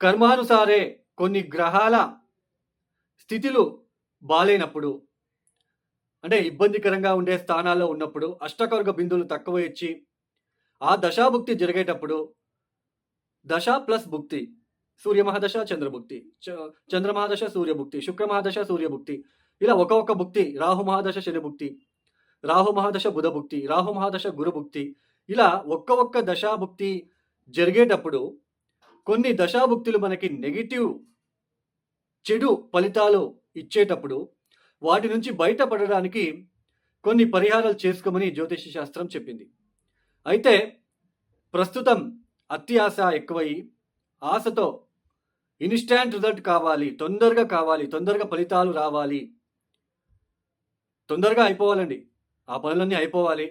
కర్మానుసారే కొన్ని గ్రహాల స్థితిలు బాలేనప్పుడు అంటే ఇబ్బందికరంగా ఉండే స్థానాల్లో ఉన్నప్పుడు అష్టకవర్గ బిందువులు తక్కువ ఇచ్చి ఆ దశాభుక్తి జరిగేటప్పుడు దశ ప్లస్ భుక్తి సూర్యమహాదశ చంద్రభుక్తి చ- చంద్రమహాదశ సూర్యభుక్తి శుక్రమహాదశ సూర్యభుక్తి ఇలా ఒక భుక్తి రాహు మహాదశ శనిభుక్తి రాహు మహాదశ బుధభుక్తి రాహు మహాదశ గురుభుక్తి ఇలా ఒక్క ఒక్క దశాభుక్తి జరిగేటప్పుడు కొన్ని దశాభుక్తులు మనకి నెగిటివ్ చెడు ఫలితాలు ఇచ్చేటప్పుడు వాటి నుంచి బయటపడడానికి కొన్ని పరిహారాలు చేసుకోమని జ్యోతిష శాస్త్రం చెప్పింది. అయితే ప్రస్తుతం అత్యాశ ఎక్కువయి ఆశతో ఇన్స్టాంట్ రిజల్ట్ కావాలి తొందరగా కావాలి తొందరగా ఫలితాలు రావాలి తొందరగా అయిపోవాలండి. ఆ పనులన్నీ అయిపోవాలి.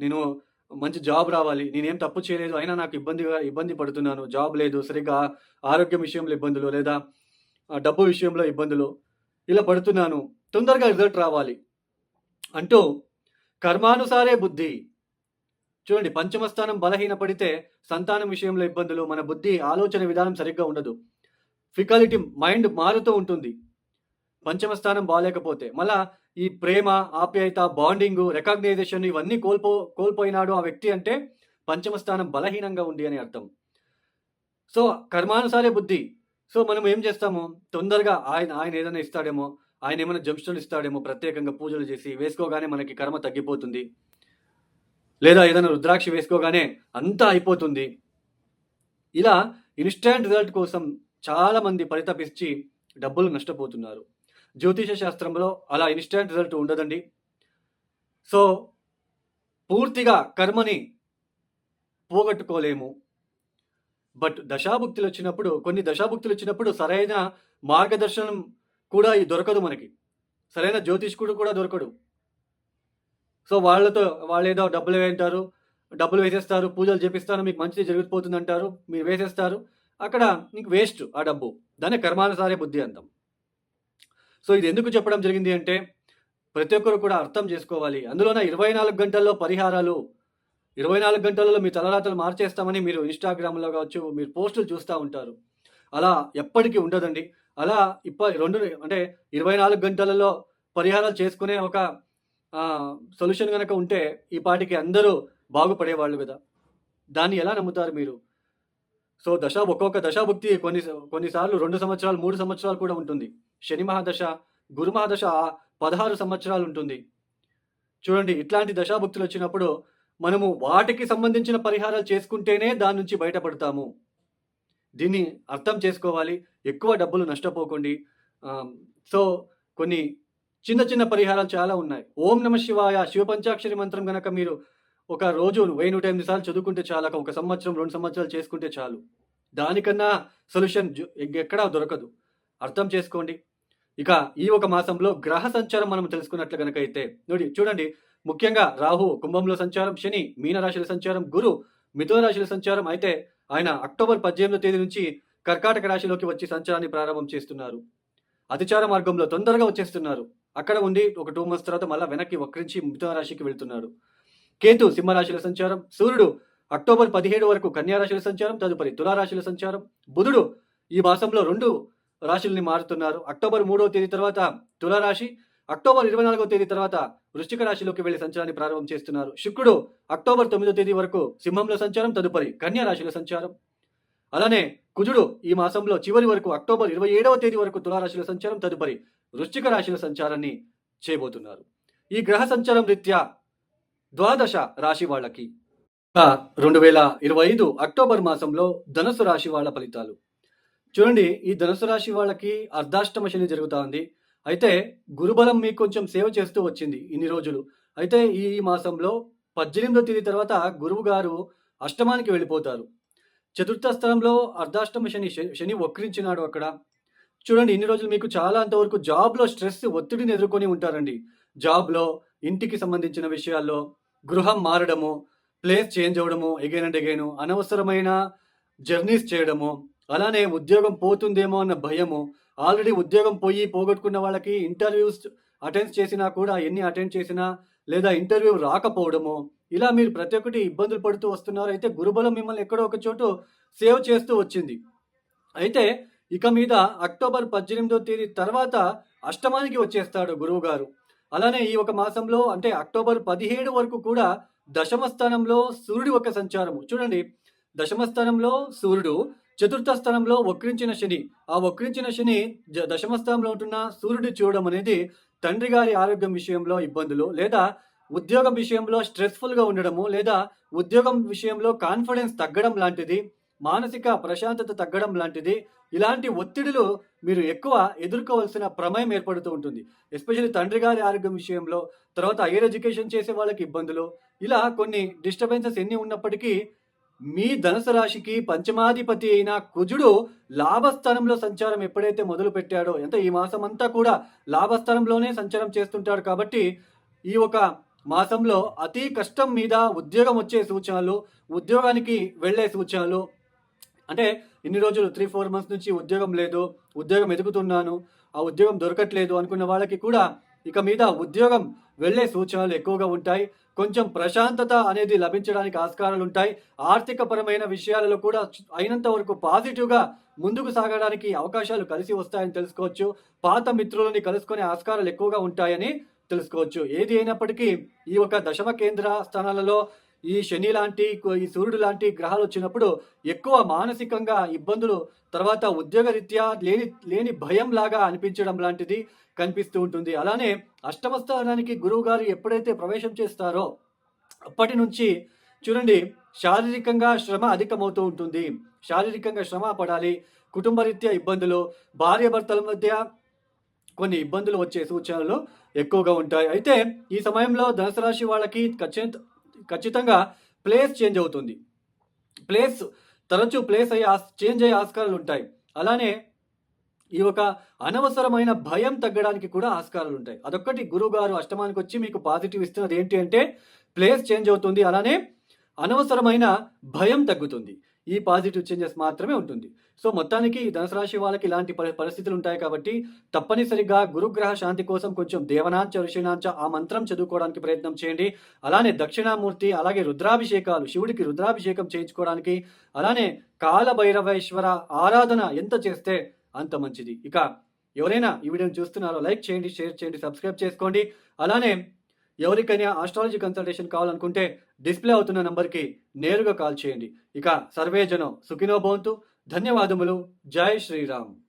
నేను మంచి జాబ్ రావాలి. నేనేం తప్పు చేయలేదు. అయినా నాకు ఇబ్బందిగా ఇబ్బంది పడుతున్నాను. జాబ్ లేదు. సరిగ్గా ఆరోగ్యం విషయంలో ఇబ్బందులు లేదా డబ్బు విషయంలో ఇబ్బందులు ఇలా పడుతున్నాను. తొందరగా రిజల్ట్ రావాలి. అంటూ కర్మానుసారే బుద్ధి. చూడండి పంచమ స్థానం బలహీన పడితే సంతానం విషయంలో ఇబ్బందులు మన బుద్ధి ఆలోచన విధానం సరిగ్గా ఉండదు. ఫికాలిటీ మైండ్ మారుతూ ఉంటుంది. పంచమ స్థానం బాగాలేకపోతే మళ్ళా ఈ ప్రేమ ఆప్యాయత బాండింగ్ రికగ్నైజేషన్ ఇవన్నీ కోల్పో కోల్పోయినాడు ఆ వ్యక్తి అంటే పంచమ స్థానం బలహీనంగా ఉంది అని అర్థం. సో కర్మానుసారే బుద్ధి. సో మనం ఏం చేస్తాము? తొందరగా ఆయన ఆయన ఏదైనా ఇస్తాడేమో ఆయన ఏమైనా జంక్షన్లు ఇస్తాడేమో ప్రత్యేకంగా పూజలు చేసి వేసుకోగానే మనకి కర్మ తగ్గిపోతుంది. లేదా ఏదైనా రుద్రాక్ష వేసుకోగానే అంతా అయిపోతుంది. ఇలా ఇన్స్టాంట్ రిజల్ట్ కోసం చాలామంది పరితపించి పరితపిచ్చి డబ్బులు నష్టపోతున్నారు. జ్యోతిష శాస్త్రంలో అలా ఇన్స్టెంట్ రిజల్ట్ ఉండదండి. సో పూర్తిగా కర్మని పోగొట్టుకోలేము. బట్ దశాభుక్తులు వచ్చినప్పుడు కొన్ని దశాభుక్తులు వచ్చినప్పుడు సరైన మార్గదర్శనం కూడా దొరకదు మనకి. సరైన జ్యోతిష్కుడు కూడా దొరకడు. సో వాళ్ళతో వాళ్ళు ఏదో డబ్బులు వేయంటారు డబ్బులు వేసేస్తారు పూజలు చేపిస్తారు మీకు మంచిది జరిగిపోతుంది అంటారు మీరు వేసేస్తారు. అక్కడ మీకు వేస్ట్ ఆ డబ్బు. దాన్ని కర్మానుసారే బుద్ధి అంటాం. సో ఇది ఎందుకు చెప్పడం జరిగింది అంటే ప్రతి ఒక్కరు కూడా అర్థం చేసుకోవాలి. అందులోన ఇరవై నాలుగు గంటల్లో పరిహారాలు ఇరవై నాలుగు గంటలలో మీ తలరాతలు మార్చేస్తామని మీరు ఇన్స్టాగ్రామ్లో కావచ్చు మీరు పోస్టులు చూస్తూ ఉంటారు. అలా ఎప్పటికీ ఉండదండి. అలా ఇప్ప రెండు అంటే ఇరవై నాలుగు గంటలలో పరిహారాలు చేసుకునే ఒక సొల్యూషన్ కనుక ఉంటే ఈ పాటికి అందరూ బాగుపడేవాళ్ళు కదా. దాన్ని ఎలా నమ్ముతారు మీరు? సో దశ ఒక్కొక్క దశాభుక్తి కొన్ని కొన్నిసార్లు రెండు సంవత్సరాలు మూడు సంవత్సరాలు కూడా ఉంటుంది. శని మహాదశ గురు మహాదశ పదహారు సంవత్సరాలు ఉంటుంది. చూడండి ఇట్లాంటి దశాభుక్తులు వచ్చినప్పుడు మనము వాటికి సంబంధించిన పరిహారాలు చేసుకుంటేనే దాని నుంచి బయటపడతాము. దీన్ని అర్థం చేసుకోవాలి. ఎక్కువ డబ్బులు నష్టపోకండి. సో కొన్ని చిన్న చిన్న పరిహారాలు చాలా ఉన్నాయి. ఓం నమ శివాయ శివ పంచాక్షరి మంత్రం కనుక మీరు ఒక రోజు వెయ్యి నూట ఎనిమిది సార్లు చదువుకుంటే చాలు ఒక సంవత్సరం రెండు సంవత్సరాలు చేసుకుంటే చాలు. దానికన్నా సొల్యూషన్ ఎక్కడా దొరకదు. అర్థం చేసుకోండి. ఇక ఈ ఒక మాసంలో గ్రహ సంచారం మనం తెలుసుకున్నట్లు కనుక అయితే నోడి చూడండి. ముఖ్యంగా రాహు కుంభంలో సంచారం శని మీనరాశుల సంచారం గురు మిథున రాశుల సంచారం. అయితే ఆయన అక్టోబర్ పద్దెనిమిదో తేదీ నుంచి కర్కాటక రాశిలోకి వచ్చి సంచారాన్ని ప్రారంభం చేస్తున్నారు. అతిచార మార్గంలో తొందరగా వచ్చేస్తున్నారు. అక్కడ ఉండి ఒక టూ మంత్స్ తర్వాత మళ్ళీ వెనక్కి వక్రించి మిథున రాశికి వెళ్తున్నాడు కేతు సింహరాశుల సంచారం సూర్యుడు అక్టోబర్ పదిహేడు వరకు కన్యారాశుల సంచారం తదుపరి తులారాశుల సంచారం. బుధుడు ఈ మాసంలో రెండు రాశుల్ని మారుతున్నారు. అక్టోబర్ మూడవ తేదీ తర్వాత తులారాశి అక్టోబర్ ఇరవై నాలుగవ తేదీ తర్వాత వృశ్చిక రాశిలోకి వెళ్ళి సంచారాన్ని ప్రారంభం చేస్తున్నారు. శుక్రుడు అక్టోబర్ తొమ్మిదో తేదీ వరకు సింహంలో సంచారం తదుపరి కన్యా రాశిలో సంచారం. అలానే కుజుడు ఈ మాసంలో చివరి వరకు అక్టోబర్ ఇరవై ఏడవ తేదీ వరకు తులారాశిలో సంచారం తదుపరి వృశ్చిక రాశిలో సంచారాన్ని చేయబోతున్నారు. ఈ గ్రహ సంచారం రీత్యా ద్వాదశ రాశి వాళ్ళకి. రెండు వేల ఇరవై ఐదు అక్టోబర్ మాసంలో ధనుసు రాశి వాళ్ళ ఫలితాలు. చూడండి ఈ ధనుసు రాశి వాళ్ళకి అర్ధాష్టమ శని జరుగుతూ ఉంది అయితే గురుబలం మీకు కొంచెం సేవ చేస్తూ వచ్చింది ఇన్ని రోజులు. అయితే ఈ మాసంలో పద్దెనిమిదో తేదీ తర్వాత గురువు గారు అష్టమానికి వెళ్ళిపోతారు. చతుర్థ స్థలంలో అర్ధాష్టమ శని శని వక్రించినాడు అక్కడ. చూడండి ఇన్ని రోజులు మీకు చాలా అంతవరకు జాబ్లో స్ట్రెస్ ఒత్తిడిని ఎదుర్కొని ఉంటారండి. జాబ్లో ఇంటికి సంబంధించిన విషయాల్లో గృహం మారడము ప్లేస్ చేంజ్ అవ్వడము ఎగైన్ అండ్ ఎగైన్ అనవసరమైన జర్నీస్ చేయడము అలానే ఉద్యోగం పోతుందేమో అన్న భయము ఆల్రెడీ ఉద్యోగం పోయి పోగొట్టుకున్న వాళ్ళకి ఇంటర్వ్యూస్ అటెండ్ చేసినా కూడా ఎన్ని అటెండ్ చేసినా లేదా ఇంటర్వ్యూ రాకపోవడము ఇలా మీరు ప్రతి ఒక్కటి ఇబ్బందులు పడుతూ వస్తున్నారు. అయితే గురుబలం మిమ్మల్ని ఎక్కడో ఒక చోటు సేవ్ చేస్తూ వచ్చింది. అయితే ఇక మీద అక్టోబర్ పద్దెనిమిదో తేదీ తర్వాత అష్టమానికి వచ్చేస్తాడు గురువు గారు అలానే ఈ ఒక మాసంలో అంటే అక్టోబర్ పదిహేడు వరకు కూడా దశమ స్థానంలో సూర్యుడి ఒక సంచారము. చూడండి దశమ స్థానంలో సూర్యుడు చతుర్థ స్థానంలో వక్రించిన శని. ఆ వక్రించిన శని జ- దశమ స్థానంలో ఉంటున్న సూర్యుడు చూడడం అనేది తండ్రి గారి ఆరోగ్యం విషయంలో ఇబ్బందులు లేదా ఉద్యోగం విషయంలో స్ట్రెస్ఫుల్గా ఉండడము లేదా ఉద్యోగం విషయంలో కాన్ఫిడెన్స్ తగ్గడం లాంటిది మానసిక ప్రశాంతత తగ్గడం లాంటిది. ఇలాంటి ఒత్తిడులు మీరు ఎక్కువ ఎదుర్కోవాల్సిన ప్రమేయం ఏర్పడుతూ ఉంటుంది. ఎస్పెషల్లీ తండ్రి గారి ఆరోగ్యం విషయంలో తర్వాత హైయర్ ఎడ్యుకేషన్ చేసే వాళ్ళకి ఇబ్బందులు. ఇలా కొన్ని డిస్టర్బెన్సెస్ ఎన్ని ఉన్నప్పటికీ మీ ధనుసు రాశికి పంచమాధిపతి అయిన కుజుడు లాభస్థానంలో సంచారం ఎప్పుడైతే మొదలు పెట్టాడో అంటే ఈ మాసం అంతా కూడా లాభస్థానంలోనే సంచారం చేస్తుంటాడు కాబట్టి ఈ ఒక మాసంలో అతి కష్టం మీద ఉద్యోగం వచ్చే సూచనలు ఉద్యోగానికి వెళ్ళే సూచనలు అంటే ఇన్ని రోజులు త్రీ ఫోర్ మంత్స్ నుంచి ఉద్యోగం లేదు ఉద్యోగం ఎదుగుతున్నాను ఆ ఉద్యోగం దొరకట్లేదు అనుకున్న వాళ్ళకి కూడా ఇక మీద ఉద్యోగం వెళ్ళే సూచనలు ఎక్కువగా ఉంటాయి. కొంచెం ప్రశాంతత అనేది లభించడానికి ఆస్కారాలు ఉంటాయి. ఆర్థిక పరమైన విషయాలలో కూడా అయినంత వరకు పాజిటివ్గా ముందుకు సాగడానికి అవకాశాలు కలిసి వస్తాయని తెలుసుకోవచ్చు. పాత మిత్రులని కలుసుకునే ఆస్కారాలు ఎక్కువగా ఉంటాయని తెలుసుకోవచ్చు. ఏది అయినప్పటికీ ఈ ఒక దశమ కేంద్ర స్థానాలలో ఈ శని లాంటి ఈ సూర్యుడు లాంటి గ్రహాలు వచ్చినప్పుడు ఎక్కువ మానసికంగా ఇబ్బందులు తర్వాత ఉద్యోగరీత్యా లేని లేని భయం లాగా అనిపించడం లాంటిది కనిపిస్తూ ఉంటుంది. అలానే అష్టమ స్థానానికి గురువు గారు ఎప్పుడైతే ప్రవేశం చేస్తారో అప్పటి నుంచి చూడండి శారీరకంగా శ్రమ అధికమవుతూ ఉంటుంది. శారీరకంగా శ్రమ పడాలి కుటుంబరీత్యా ఇబ్బందులు భార్యాభర్తల మధ్య కొన్ని ఇబ్బందులు వచ్చే సూచనలు ఎక్కువగా ఉంటాయి. అయితే ఈ సమయంలో ధనుసు రాశి వాళ్ళకి ఖచ్చిత ఖచ్చితంగా ప్లేస్ చేంజ్ అవుతుంది. ప్లేస్ తరచూ ప్లేస్ అయ్యే ఆస్- చేంజ్ అయ్యే ఆస్కారాలు ఉంటాయి. అలానే ఈ ఒక అనవసరమైన భయం తగ్గడానికి కూడా ఆస్కారాలు ఉంటాయి. అదొక్కటి గురువు గారు అష్టమానికి వచ్చి మీకు పాజిటివ్ ఇస్తున్నది ఏంటి అంటే ప్లేస్ చేంజ్ అవుతుంది. అలానే అనవసరమైన భయం తగ్గుతుంది. ఈ పాజిటివ్ చేంజెస్ మాత్రమే ఉంటుంది. సో మొత్తానికి ఈ ధనుసు రాశి వాళ్ళకి ఇలాంటి పరి- పరిస్థితులు ఉంటాయి కాబట్టి తప్పనిసరిగా గురుగ్రహ శాంతి కోసం కొంచెం దేవనాంచ ఋషినాంచ ఆ మంత్రం చదువుకోవడానికి ప్రయత్నం చేయండి. అలానే దక్షిణామూర్తి అలాగే రుద్రాభిషేకాలు శివుడికి రుద్రాభిషేకం చేయించుకోవడానికి అలానే కాలభైరవేశ్వర ఆరాధన ఎంత చేస్తే అంత మంచిది. ఇక ఎవరైనా ఈ వీడియోని చూస్తున్నారో లైక్ చేయండి షేర్ చేయండి సబ్స్క్రైబ్ చేసుకోండి. అలానే ఎవరికైనా ఆస్ట్రాలజీ కన్సల్టేషన్ కావాలనుకుంటే డిస్ప్లే అవుతున్న నంబర్కి నేరుగా కాల్ చేయండి. ఇక సర్వేజనం సుఖినో భవంతు. ధన్యవాదములు. జై శ్రీరామ్.